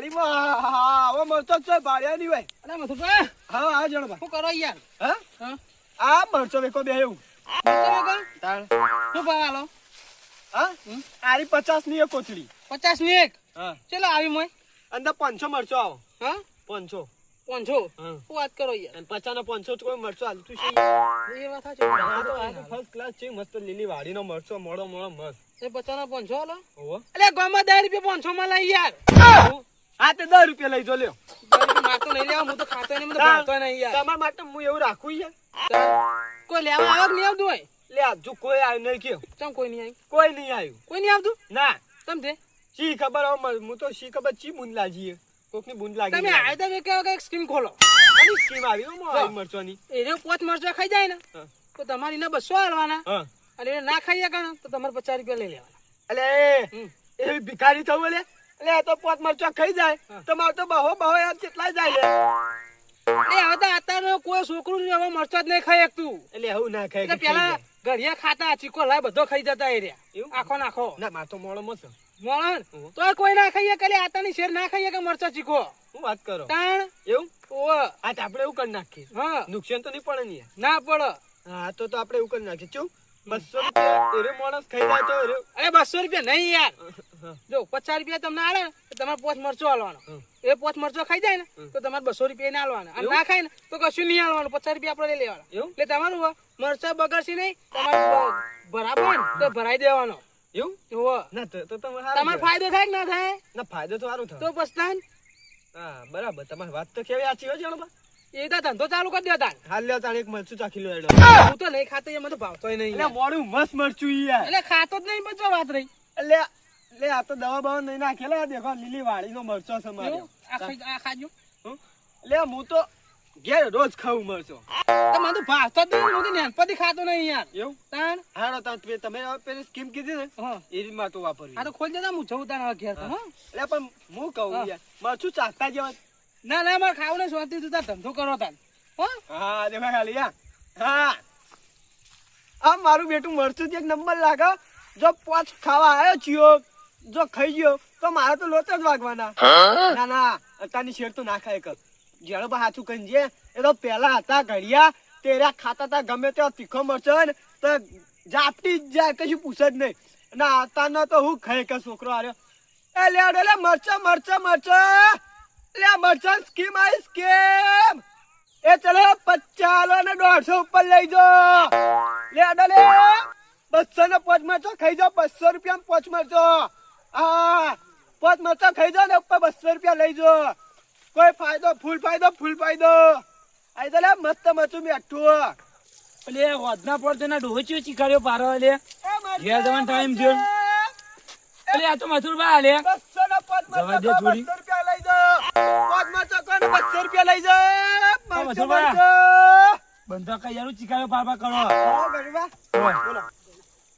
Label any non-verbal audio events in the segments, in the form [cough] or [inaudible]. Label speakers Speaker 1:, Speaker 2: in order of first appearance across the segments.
Speaker 1: વાડીમાં હવે મરચો છે ભાડ્યા નહીં હોય
Speaker 2: અરે મથુરભાઈ
Speaker 1: હા હા જણબા
Speaker 2: શું કરો યાર?
Speaker 1: હા? આ મરચો વેકો બે એવું. તાણ.
Speaker 2: શું ભાવ આલો?
Speaker 1: હા? આરી પચાસની એક કોથળી.
Speaker 2: પચાસની એક?
Speaker 1: હા.
Speaker 2: ચલો આવી મોય.
Speaker 1: અંદર પાંચસો મરચો આવો.
Speaker 2: હા?
Speaker 1: પાંચસો.
Speaker 2: પાંચસો? વાત કરો યાર?
Speaker 1: પચાસ નો પાંચસો તો કોઈ મરચો હાલતું છે.
Speaker 2: એ વાત સાચી.
Speaker 1: આ તો તો ફર્સ્ટ ક્લાસ છે મસ્ત લીલી વાડીનો મરચો મોડો મોડો મસ્ત.
Speaker 2: એ પચાસ નો પાંચસો
Speaker 1: હાલો.
Speaker 2: એટલે ગામમાં દસ રૂપિયા પાંચસો માં લઈ યાર
Speaker 1: હા તે દસ રૂપિયા લઈ જો લ્યો.
Speaker 2: દસ રૂપિયા માર તો નહીં લેવા હું તો ખાતો નહીં ભાવતો નહીં યાર.
Speaker 1: તમારા માટે હું એવું રાખું યાર
Speaker 2: કોઈ લેવા આવે નહીં આવતું હોય?
Speaker 1: લે આજુ કોઈ આવ્યું નહીં કયો
Speaker 2: તમ કોઈ નહીં આવ્યું?
Speaker 1: કોઈ નહીં આવ્યું.
Speaker 2: કોઈ નહીં આવતું?
Speaker 1: ના.
Speaker 2: સમજે
Speaker 1: શી ખબર હું તો શી ખબર ચી બુંદ લાગી કોકની બુંદ લાગી
Speaker 2: તમે આયતા બે કે એક સ્કીમ ખોલો.
Speaker 1: આની સ્કીમ આવી હો આવી મરચોની.
Speaker 2: એને પોત મરચો ખાઈ જાય ને. તો તમારી ના બસો
Speaker 1: આલવાના
Speaker 2: અને ના ખાઈએ શકે તો તમારે પચાસ રૂપિયા લઈ લેવાના.
Speaker 1: એટલે એ ભિખારી થવું એટલે એટલે તો પોત મરચા ખાઈ જાય.
Speaker 2: હા.
Speaker 1: તો બહો બહો યાર કેટલા જાય લે.
Speaker 2: એ હવે તો અત્યારે કોઈ છોકરું હવે મરચા જ નહીં ખાઈ શકતું
Speaker 1: એટલે હું ના ખાય
Speaker 2: પેલા ઘડિયા ખાતા ચીકો લાય બધો ખાઈ જતા એ રહ્યા? આખો નાખો
Speaker 1: ના મારે તો મોડો મસ્ત
Speaker 2: મોળણ તો કોઈ ના ખાઈએ કે આતાની શેર ના ખાઈએ કે મરચા ચીકો?
Speaker 1: હું વાત કરો?
Speaker 2: તાણ?
Speaker 1: એવું?
Speaker 2: ઓ
Speaker 1: આ તો આપણે એવું કરી નાખીએ.
Speaker 2: હા.
Speaker 1: નુકસાન તો નહીં પડે ને
Speaker 2: ના પડે.
Speaker 1: હા તો તો આપણે એવું કરી નાખીએ. ચું. બસો રૂપિયા એરે માણસ ખાઈ જાય તો
Speaker 2: અરે બસો રૂપિયા નહીં યાર. જો પચાસ રૂપિયા તમને આલે ને તો તમારે પોચ મરચો હાલવાનો એ પોચ મરચો ખાઈ જાય ને તો તમારે બસો રૂપિયા ના હાલવાના અને ના ખાય ને તો કશું નહીં હાલવાનું પચાસ રૂપિયા આપણે લઈ લેવાના. એટલે તમારું મરચાં બગડશે નહીં તમારે ને તો ભરાઈ દેવાનો.
Speaker 1: એવું. ના તો તમારે.
Speaker 2: ફાયદો થાય કે ના થાય?
Speaker 1: ના ફાયદો તો સારું થાય.
Speaker 2: તો પસ્તાન?
Speaker 1: હા બરાબર. તમારી વાત તો કેવી આછી હોય જાણો
Speaker 2: એ તો ધંધો ચાલુ કરી દેતા
Speaker 1: હાલ લ્યો તાણ એક મરચું ચાખી લો એડો
Speaker 2: હું તો નહીં ખાતો એમાં તો ભાવતો નહીં
Speaker 1: મોડું મસ્ત મરચું યાર.
Speaker 2: એટલે ખાતો જ નહીં બચો વાત રહી.
Speaker 1: એટલે એટલે આ તો દવા બવા નહીં નાખેલા દેખો લીલી વાડીનો મરચો છે મારો.
Speaker 2: આ ખાજો?
Speaker 1: એટલે હું તો ઘેર રોજ ખાવું મરચો.
Speaker 2: તો મને તો ભાવતો જ નહીં હું તો નેનપતિ ખાતો નહીં યાર.
Speaker 1: એવું?
Speaker 2: તાણ?
Speaker 1: હારો તમે તમે પેલી સ્કીમ કીધી ને એ રીતમાં તો વાપરવી.
Speaker 2: આ તો ખોલ દેતા હું જવું તાણ ઘેર તો?
Speaker 1: એટલે પણ હું કહું. યાર મરચું ચાખતા જેવા
Speaker 2: ના ના મારે ખાવું ને શાંતિ તું તાર ધંધો કરો તાર હા?
Speaker 1: દેખો ખાલી હા. હા. આ મારું બેટું મરચું એક નંબર લાગે જો પોચ ખાવા આવ્યો છીએ જો ખાઈ ગયો તો મારે તો લોચા જ વાગવાના. ના ના અત્યારની શેર તો ના ખાય કર. જેડો બા હાથું કહીને જે એ તો પેલા હતા ઘડિયા તેરા ખાતા હતા ગમે તે તીખો મરચો ને તો જાપટી જ જાય કશું પૂછે જ નહીં. અને અત્યારનો તો હું ખાય કે છોકરો આર્યો એ લે લે મરચો મરચો મરચો લે મરચો સ્કીમ આવી સ્કીમ. એ ચલો પચાસ ને દોઢસો ઉપર લઈ જો. લે અડો લે બસો ને પાંચ મરચો ખાઈ જાઓ બસો રૂપિયા પાંચ મરચો. હા પાંચ મરચો ખાઈ જાઓ ને ઉપર બસો રૂપિયા લઈ જાઓ. કોઈ ફાયદો ફૂલ ફાયદો ફૂલ ફાયદો. આઈ તો લે મસ્ત મરચું મેઠું
Speaker 2: એટલે વધના પડતે ના ડોહચ્યો ચીકાડ્યો પારો એટલે ઘેર જવાનો time થયો. એટલે આ તો મથુરબા આલે જવા દે થોડી. મથુરભાઈ. બંધા કઈ યારું ચીકાડ્યો પાર પાર કરો.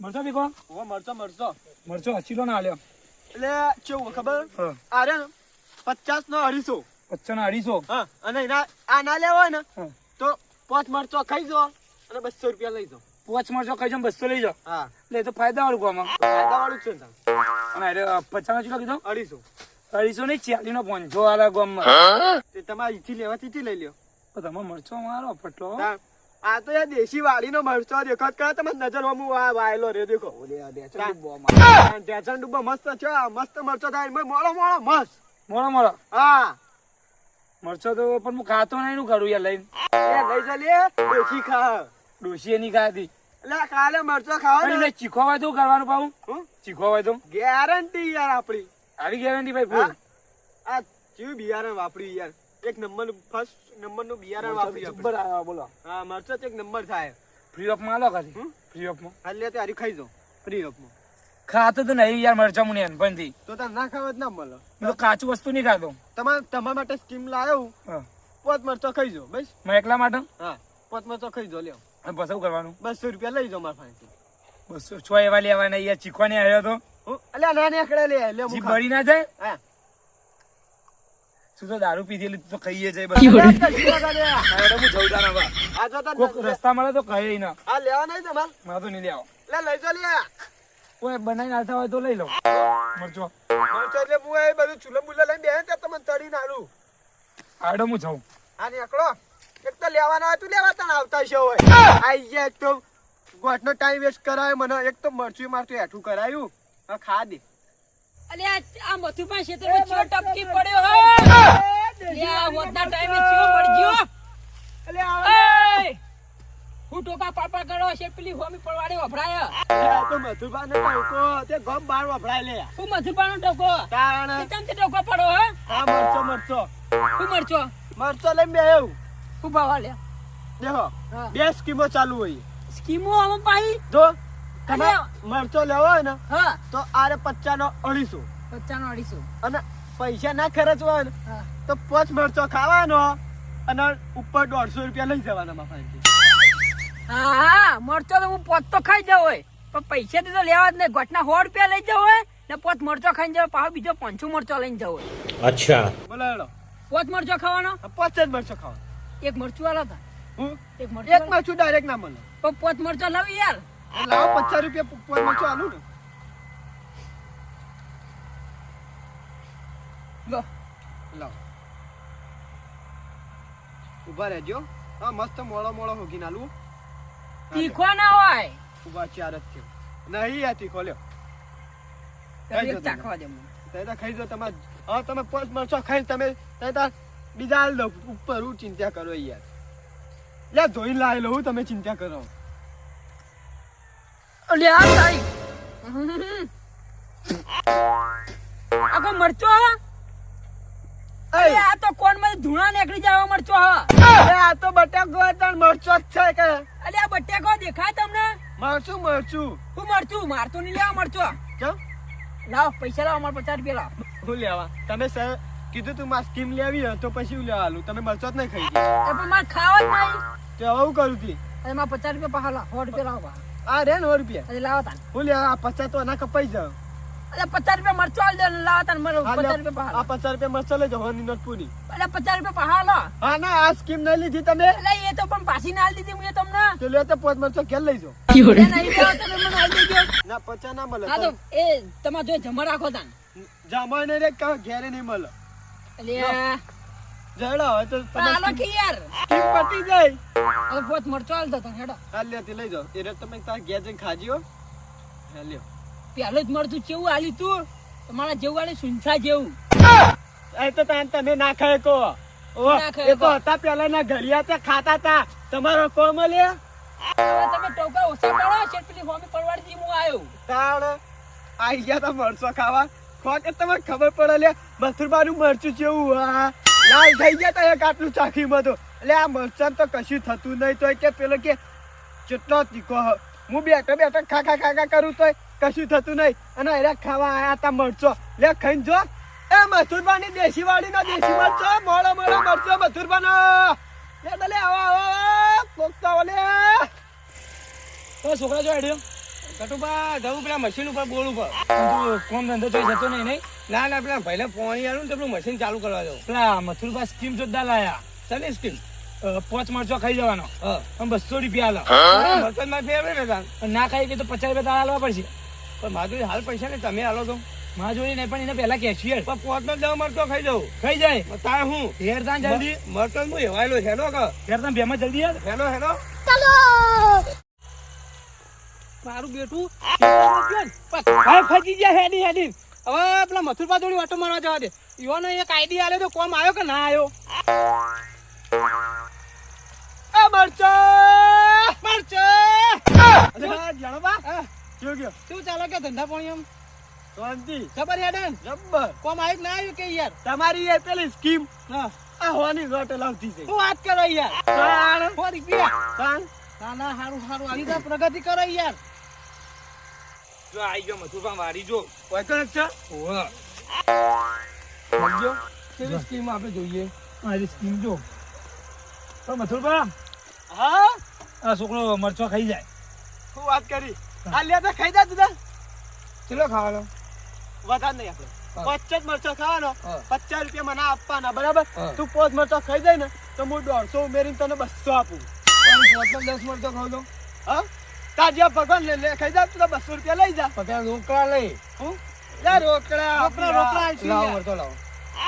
Speaker 2: મરચો બીકો
Speaker 1: મરચો મરચો.
Speaker 2: મરચો હચીલો ના આલ્યો
Speaker 1: એટલે કેવું ખબર?
Speaker 2: આરે
Speaker 1: આ રે ને પચાસ નો અઢીસો.
Speaker 2: પચાસ ના અઢીસો?
Speaker 1: હા અને એના આ ના લેવો હોય ને તો પાંચ મરચો ખાઈ જો અને બસો રૂપિયા લઈ જાઓ.
Speaker 2: પાંચ મરચો ખાઈ જાવ બસો લઈ જાઓ.
Speaker 1: હા.
Speaker 2: એટલે તો ફાયદા વાળું કામ
Speaker 1: ફાયદા વાળું છે
Speaker 2: અને અરે પચાસ ચીલો કીધો?
Speaker 1: અઢીસો.
Speaker 2: અઢીસો નહીં ચાલી નો પંચો આલા ગામમાં.
Speaker 1: તે તમારે ઈથી લેવા તીથી લઈ લ્યો.
Speaker 2: તો તમે મરચો મારો પટલો.
Speaker 1: આ તો યાર દેશી વાડીનો મરચો દેખો. કરે તમે નજર આ વાયેલો રે. દેખો. ઢેંચણ મસ્ત છે મસ્ત મરચો થાય. મોળો મોળો મસ્ત.
Speaker 2: મોડો મોડો
Speaker 1: હા.
Speaker 2: મરચો તો પણ હું ખાતો નહીં કરું યાર લઈને.
Speaker 1: લઈ જા લે. દેશી ખા.
Speaker 2: ડોશી એની ખાધી.
Speaker 1: એટલે કાલે મરચો
Speaker 2: ખાવા
Speaker 1: ને
Speaker 2: ચીખો હોય તો કરવાનું
Speaker 1: પાઉં?
Speaker 2: ચીખો હોય તો
Speaker 1: ગેરંટી યાર આપણી
Speaker 2: આવી ગેરંટી ભાઈ? ફૂલ.
Speaker 1: આ કેવું બિયારણ વાપર્યું યાર. એક નંબર ફર્સ્ટ નંબરનું બિયારણ વાપરી
Speaker 2: જબ્બર આવ્યા બોલો.
Speaker 1: હા મરચત એક નંબર થાય.
Speaker 2: ફ્રી ઓફમાં લો ખાલી. ફ્રી ઓફમાં.
Speaker 1: હાલ તે હારી ખાઈ જો ફ્રી ઓફમાં
Speaker 2: ખાતો તો નહીં યાર મરચા મુને એનપણથી
Speaker 1: તો તાર ના ખાવા જ ના મળે.
Speaker 2: મેં તો કાચું વસ્તુ નહીં ખાતો.
Speaker 1: તમારે તમારા માટે સ્કીમ લાવ્યો
Speaker 2: હા.
Speaker 1: પોત મરચો ખાઈ જો બસ.
Speaker 2: મેં એકલા માટે?
Speaker 1: હા પોત મરચો ખાઈ જો લ્યો.
Speaker 2: અને પછી શું કરવાનું?
Speaker 1: બસો રૂપિયા લઈ જાઓ મારા પાસે
Speaker 2: બસો છ એવા લેવા નહીં યાર ચીખવાની આવ્યો તો.
Speaker 1: હું અલ્યા ના નીકળે લે લે
Speaker 2: બળી ના જાય?
Speaker 1: હા.
Speaker 2: તું તો દારૂ પીધેલી તું તો કહીએ છે
Speaker 1: તો તો
Speaker 2: રસ્તા મળે તો કહે ના.
Speaker 1: આ લેવા નહીં તમારે
Speaker 2: મારે તો નહીં લેવો.
Speaker 1: લે લઈ જો લે
Speaker 2: કોઈ બનાવીને આવતા હોય તો લઈ લો મરચો
Speaker 1: મરચો એટલે હું એ બધું ચૂલો બુલો લઈને બેહે ત્યાં તમને તળી નાડું
Speaker 2: હેડો હું જાઉં.
Speaker 1: આ નીકળો. એક તો લેવાનો હોય તું લેવા તને આવતા છે હોય આઈ ગયા એક તો ગોઠનો ટાઈમ વેસ્ટ કરાયો મને એક તો મરચું મારતું હેઠું કરાયું. ખા દે.
Speaker 3: આ ક્ષેત્રમાં ચિયો ટપકી પડ્યો હે. હોદના ટાઈમે ચિયો પડ્યો
Speaker 1: એટલે આ
Speaker 3: એ હું ટોકા પાપા કરો છે પેલી હોમી પડવાડે વભરાય.
Speaker 1: તો મધુબાને ટોકો તે ગમ બાર વભરાય લે.
Speaker 3: હું મથુરભાઈનો ટોકો?
Speaker 1: તાણ.
Speaker 3: તમ તે ટોકો પડો હે?
Speaker 1: હા મરચો મરચો.
Speaker 3: હું મરચો?
Speaker 1: મરચો લઈને બેહ્યું
Speaker 3: હું ભાવા લે
Speaker 1: દેખો બે સ્કીમો ચાલુ હોય.
Speaker 3: સ્કીમો આમ પાઈ
Speaker 1: જો તમે મરચો લેવો ને
Speaker 3: હા.
Speaker 1: તો આરે પચાનો અઢીસો.
Speaker 3: પચાનો અઢીસો.
Speaker 1: અને પૈસા ના ખર્ચવા તો પોચ મરચો ખાવાનો અને ઉપર દોઢસો રૂપિયા લઈ જવાના
Speaker 3: હા હા મરચો તો હું પોત તો ખાઈ જાવ હોય પણ પૈસા તો લેવા જ નહીં. ઘટના સો રૂપિયા લઈ જાવ હોય ને પોત મરચો ખાઈ જાવ પાછો બીજો પાંચસો મરચો લઈને જાવ હોય.
Speaker 1: અચ્છા. બોલાડો
Speaker 3: પોચ મરચો ખાવાનો?
Speaker 1: પોચ જ મરચો ખાવાનો.
Speaker 3: એક મરચું આલો
Speaker 1: હતા
Speaker 3: એક મરચું
Speaker 1: ડાયરેક્ટ ના મળે.
Speaker 3: પણ પોત મરચો લાવી યાર.
Speaker 1: લાવો પચાસ રૂપિયા પોચ મરચો આલું ને. લાવો. રહેજો. હા મસ્ત મોળો મોળો હોગી નાલું.
Speaker 3: તીખો ના હોય.
Speaker 1: ઊભા ચાર જ થયો નહીં આ તીખો લ્યો.
Speaker 3: ચાખવા દે મને.
Speaker 1: તમે તો ખાઈ દો તમે હા તમે પાંચ મરચો ખાઈ તમે બીજા હાલ દો ઉપર હું ચિંતા કરો યાર. લે ધોઈ લાવી લઉં તમે ચિંતા કરો.
Speaker 3: અલે આ તારી આ મરચો હા?
Speaker 1: એ.
Speaker 3: આ તો કોણમાં ધૂણા નીકળી જવા મરચો
Speaker 1: અરે આ તો બટાકો હતા મરચો જ છે કે.
Speaker 3: અલે આ બટેકો દેખાય તમને?
Speaker 1: મરચું મરચું
Speaker 3: હું મરચું મારતું નહીં લેવા મરચો
Speaker 1: કેમ?
Speaker 3: લાવ પૈસા લાવ અમારે પચાસ રૂપિયા લાવ.
Speaker 1: હું લેવા. તમે સર કીધું તું મારે સ્કીમ લેવી હોય તો પછી હું લેવા આલું. તમે મરચો જ નહીં ખાઈ ગયા.
Speaker 3: પણ મારે ખાવા જ નહીં.
Speaker 1: તો હવે હું કરું તી?
Speaker 3: અરે મારે પચાસ રૂપિયા પાછા લાવ. સો રૂપિયા લાવવા.
Speaker 1: આ રે નો રૂપિયા.
Speaker 3: અરે લાવો તાન.
Speaker 1: હું લેવા આ પચાસ તો ના કપાઈ જાવ
Speaker 3: અરે પચાસ રૂપિયા મરચો આલ દે ને લાવો તાન પચાસ રૂપિયા
Speaker 1: આ પચાસ રૂપિયા મરચો લઈ જાઓ હોની નોટ પૂરી.
Speaker 3: અરે પચાસ રૂપિયા પાછા લો.
Speaker 1: હા ના આ સ્કીમ નહીં લીધી તમે.
Speaker 3: એટલે એ તો પણ પાછી ના આલ મેં તમને.
Speaker 1: તો લે તો પાંચ મરચો ઘેર લઈ
Speaker 3: નહીં લેવા તમે મને આલ દેજો.
Speaker 1: ના પચાસ ના મળે
Speaker 3: હા તો એ તમારે જો જમા રાખો તાન.
Speaker 1: જમા ને રે કાં ઘેરે નહીં મળે.
Speaker 3: એટલે
Speaker 1: જડા હોય તો
Speaker 3: પણ કે યાર
Speaker 1: સ્કીમ પટી જાય.
Speaker 3: હવે પોત મરચો આલ દો તને હેડો.
Speaker 1: આ લે લઈ જાઓ. એ રે તમે તાર ઘેર જઈને ખાજો હા.
Speaker 3: પેલું જ મળતું કેવું આલ્યું તું? તમારા જેવું આલ્યું સુનસા જેવું.
Speaker 1: એ તો તાન તમે ના ખાય કો
Speaker 3: ના
Speaker 1: એ તો હતા પેલા ના ઘડિયા તે ખાતા તા તમારો કોમ લે
Speaker 3: તમે ટોકા ઓછા પડો છે પેલી હોમી પડવાડી હું આવ્યો
Speaker 1: તાળ આઈ ગયા તા મરચો ખાવા. ખો કે તમને ખબર પડે લે મથુરબાનું મરચું જેવું હા. લાલ થઈ ગયા તા એક આટલું ચાખીમાં તો. એટલે આ મરચાં તો કશું થતું નહીં તો કે પેલો કે કેટલો તીખો. હું. બેઠો બેઠો ખા ખા ખા ખા કરું તોય. કશું થતું નહીં. અને એરા ખાવા આયા તા મરચો. લે ખાઈને જો. એ મથુરબાની દેશી વાળી નો દેશી મરચો મોળો મોળો મરચો મથુરબાનો લે લે, લે આવો આવો કોકતા ઓલે
Speaker 2: તો છોકરા જો હેડ્યો.
Speaker 4: કટુબા જવું પેલા મશીન ઉપર બોલ ઉપર.
Speaker 2: કોમ ધંધો જોઈ જતો નહીં નહીં?
Speaker 4: ના ના પેલા ભાઈ પોણી આલું ને પેલું મશીન ચાલુ કરવા જવું
Speaker 2: પેલા મથુરબા સ્કીમ જોતા લાયા.
Speaker 4: ચાલે સ્કીમ
Speaker 2: પોચ મરચો ખાઈ જવાનો. બસો રૂપિયા આલો.
Speaker 4: મતલબમાં ફેવરે ને તાન
Speaker 2: અને ના ખાઈ ગઈ તો પચાસ રૂપિયા તારા આલવા પડશે.
Speaker 4: પણ માધુરી હાલ પૈસા ને તમે હાલો તો.
Speaker 2: માધુરી જોડે નહીં પણ એને પહેલા કેશિયર
Speaker 4: પણ પોત નો દહ મરતો ખાઈ જવું
Speaker 2: ખાઈ જાય.
Speaker 4: તાર હું?
Speaker 2: હેર તાન જલ્દી.
Speaker 4: મરતો હું હેવાયેલો હેલો કે?
Speaker 2: હેર તાન બેમાં જલ્દી યાર.
Speaker 4: Hello hello.
Speaker 3: મારું બેટું
Speaker 4: ભાઈ ફજી ગયા હેડી હેડી. હવે પેલા મથુરપા થોડી વાટો મારવા જવા દે. યુવાનો એક આઈડી આલ્યો તો કોમ આવ્યો કે ના આવ્યો?
Speaker 1: એ મરચો!
Speaker 4: મરચો!
Speaker 1: અરે ગયો
Speaker 4: શું ચાલે કે ધંધા પાણી એમ
Speaker 1: શાંતિ.
Speaker 4: ખબર હેડન
Speaker 1: જબ્બર.
Speaker 4: કોમ આવ્યું ના આવ્યું કે યાર?
Speaker 1: તમારી એ પેલી સ્કીમ
Speaker 4: હા.
Speaker 1: આ હોની રોટે લાવતી છે.
Speaker 4: હું વાત કરો યાર?
Speaker 1: તાણ.
Speaker 4: સો રૂપિયા.
Speaker 1: તાણ.
Speaker 4: ના ના હારું હારું. આવી રીતે પ્રગતિ કરો યાર.
Speaker 2: જો આઈ ગયો મથુરભા વારી જો.
Speaker 1: કોઈ તો છે?
Speaker 2: ઓહ.
Speaker 4: સમજો? કેવી સ્કીમ આપણે જોઈએ?
Speaker 2: મારી સ્કીમ જો. પણ મથુરભા
Speaker 1: હા?
Speaker 2: આ છોકરો મરચો ખાઈ જાય.
Speaker 1: શું વાત કરી? આ ખાઈ જા તું તાર.
Speaker 4: ખાવાનો?
Speaker 1: વધારે નહીં આપણે. પચાસ મરચો ખાવાનો. પચાસ રૂપિયા મને આપવાના બરાબર? તું પાંચ મરચો ખાઈ જાય ને તો હું દોઢસો ઉમેરીને તને બસો આપું.
Speaker 4: દસ મરચો ખાવ તો?
Speaker 1: હા? તાર જ્યાં ભગવાન લે લે ખાઈ જા તું બસો રૂપિયા લઈ જા.
Speaker 4: પચાસ રોકડા લઈ.
Speaker 1: હું? લે રોકડા
Speaker 4: રોકડા રોકડા લાવો મરચો લાવો.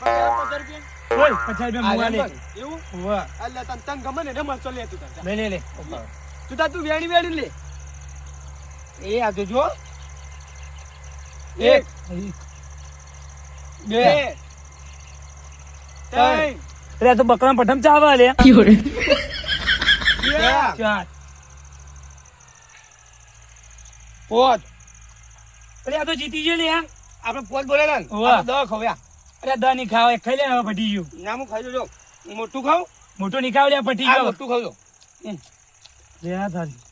Speaker 1: પચાસ રૂપિયા.
Speaker 2: ઓય પચાસ રૂપિયા મુવા લે
Speaker 1: એવું?
Speaker 2: વાહ.
Speaker 1: અલ્યા તને તને ગમે ને મરચો લે તું
Speaker 2: લે લે લે.
Speaker 1: તું તું વેણી વેણી લે.
Speaker 4: એ આ જોજો.
Speaker 1: એક
Speaker 4: બે
Speaker 1: ત્રણ.
Speaker 2: અરે તો બકરા પઠમ ચાવા લે. [laughs]
Speaker 4: ચાર. પોત.
Speaker 2: અરે આ તો જીતી ગયો લે.
Speaker 4: આપણે પોત બોલે ને. દવા ખવ્યા.
Speaker 2: અરે દ ની ખાવ ખાઈ લે હવે પટી ગયું.
Speaker 4: નામું ખાઈ જો મોટું ખાવ
Speaker 2: મોટું ની ખાવ લે પટી ગયો.
Speaker 4: મોટું ખાવજો.
Speaker 2: લે આ થાળી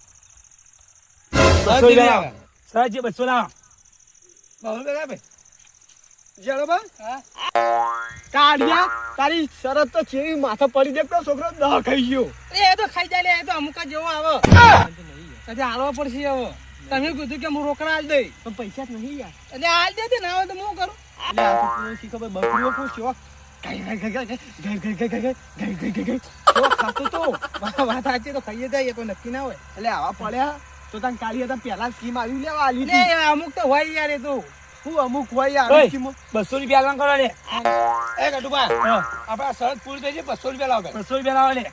Speaker 4: રોકડા દઈ
Speaker 1: પણ પૈસા
Speaker 4: ના આવે તો હું કરું
Speaker 1: તો
Speaker 4: વાત સાચી ખાઈએ જાય કોઈ નક્કી ના હોય
Speaker 1: એટલે આવા પડ્યા તો તને કાઢી હતા પહેલા સ્કીમ આવી લેવા આલી હતી
Speaker 4: અમુક તો હોય યાર એ તો.
Speaker 1: હું અમુક હોય યાર સ્કીમ
Speaker 2: બસો રૂપિયા લાવ કરો લે.
Speaker 4: એ ગટુબા
Speaker 2: હા,
Speaker 4: આપડા શરત પૂરી થઈ છે બસો રૂપિયા લાવ
Speaker 2: બસો રૂપિયા લાવ લે.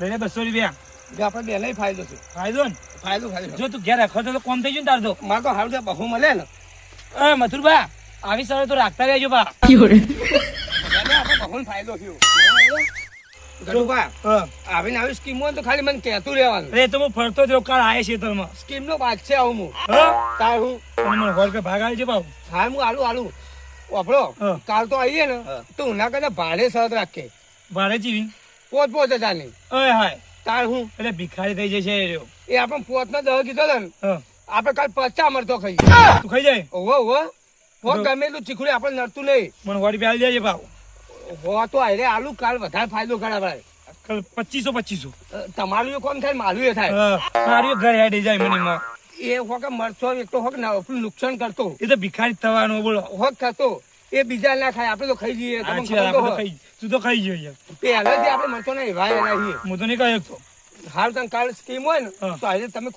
Speaker 2: લઈને બસો રૂપિયા.
Speaker 4: આપડે બે ફાયદો છે.
Speaker 2: ફાયદો ને?
Speaker 4: ફાયદો ફાયદો.
Speaker 2: જો તું ઘેર રાખો તો કોમ થઈ ગયું ને તાર તો.
Speaker 4: મારે તો હાલ બહુ મળે ને.
Speaker 2: એ મથુરભા આવી સવારે તો રાખતા રહેજો બા.
Speaker 4: આપણે બહુ ફાયદો થયો. આવીને આવી સ્કીમ હોય તો ખાલી મને કહેતું રહેવાનું.
Speaker 2: અરે તો હું ફરતો જ રહ્યો કાલ આયે ખેતરમાં
Speaker 4: સ્કીમ નો વાત છે આવું હું. તાર હું
Speaker 2: મને હોર કે ભાગ આવજો બાબુ
Speaker 4: હાલ હું આલુ આલુ. વાપરો. કાલ તો આવીએ ને તો ઉના કરતા ભાડે શરત રાખે.
Speaker 2: ભાડે જીવી.
Speaker 4: પોત પોત હજારની
Speaker 2: ઓય હાય.
Speaker 4: તાર હું
Speaker 2: એટલે ભિખારી થઈ જશે એ
Speaker 4: એ આપણે પોત નો દહ કીધો ને
Speaker 2: આપડે
Speaker 4: આપણે કાલ પચાસ મરતો ખાઈ
Speaker 2: તું ખાઈ જાય?
Speaker 4: ઓહો ઓહો. હો ગમે એટલું ચીખુડી આપણે નડતું નહીં.
Speaker 2: મને હોરી પ્યાલ જાય ભાવ
Speaker 4: હો તો આલુ કાલ વધારે ફાયદો
Speaker 2: પચીસો પચીસો.
Speaker 4: તમારું એ કોણ થાય? મારું એ થાય.
Speaker 2: હા મારી હેડી જાય મને
Speaker 4: એ હોક મરચો એક હોક ને નુકસાન કરતો.
Speaker 2: એ તો ભિખારી થવાનો બોલો.
Speaker 4: હોક થતો. એ બીજા ના ખાય આપણે તો ખાઈ જઈએ. તો
Speaker 2: તો. ખાઈ જઈએ
Speaker 4: પહેલેથી આપણે મરચો ને એવા એના છીએ.
Speaker 2: હું તો નહીં કહ્યો તો.
Speaker 4: હાલ તને કાલ સ્કીમ હોય ને તો આજે તમે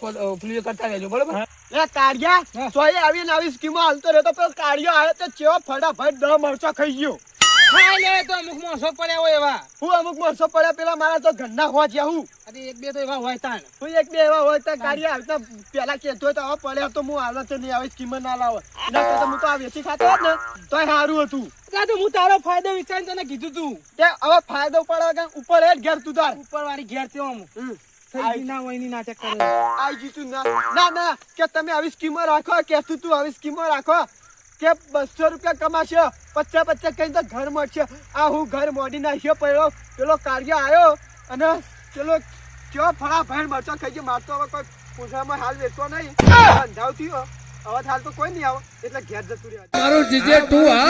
Speaker 4: એ કરતા રહેજો બરોબર.
Speaker 1: એ કાઢ્યા તો આવી ને આવી સ્કીમો હાલતો રહેતો પેલો કાઢ્યો આવે તો ચેવો ફટાફટ દ મરચો ખાઈ ગયો.
Speaker 4: ખાઈ લે તો અમુક માણસો પડ્યા હોય એવા.
Speaker 1: હું અમુક મરચો પડ્યા પેલા મારા તો ઘરના હોવા જ્યાં હું.
Speaker 4: અરે એક બે તો એવા હોય
Speaker 1: હું એક બે એવા હોય ત્યાં આવતા પેલા કેતો તો પડ્યા તો હું નહીં આવી સ્કીમ ના લાવે. એના કરતા હું તો આ વેચી ખાતો હોત ને તોય સારું હતું.
Speaker 4: ત્યાં તો હું તારો ફાયદો વિચારીને તને કીધું તું.
Speaker 1: કે હવે ફાયદો પડે ઉપર હેઠ ઘેર તું તાર.
Speaker 4: ઉપર વાળી ઘેર
Speaker 1: હમ.
Speaker 4: ના નાટક કરે.
Speaker 1: આઈ જીતું ના. ના ના કે તમે આવી સ્કીમો રાખો કે તું તું આવી સ્કીમો રાખો. કે બસો રૂપિયા કમાશે? પચાસ પચાસ કઈ તો ઘર મળશે. આ હું ઘર મોડી નાખ્યો પેલો પેલો કાર્ય આવ્યો અને પેલો કયો ફળા ભાઈ મરચો ખાઈ ગયો. મારતો હવે કોઈ પૂછવામાં હાલ વેચતો નહીં. અંધાવ થયો હવે હાલ તો કોઈ નહીં આવે. એટલે ઘેર જતું રહ્યો
Speaker 5: મારું જીજે તું હા.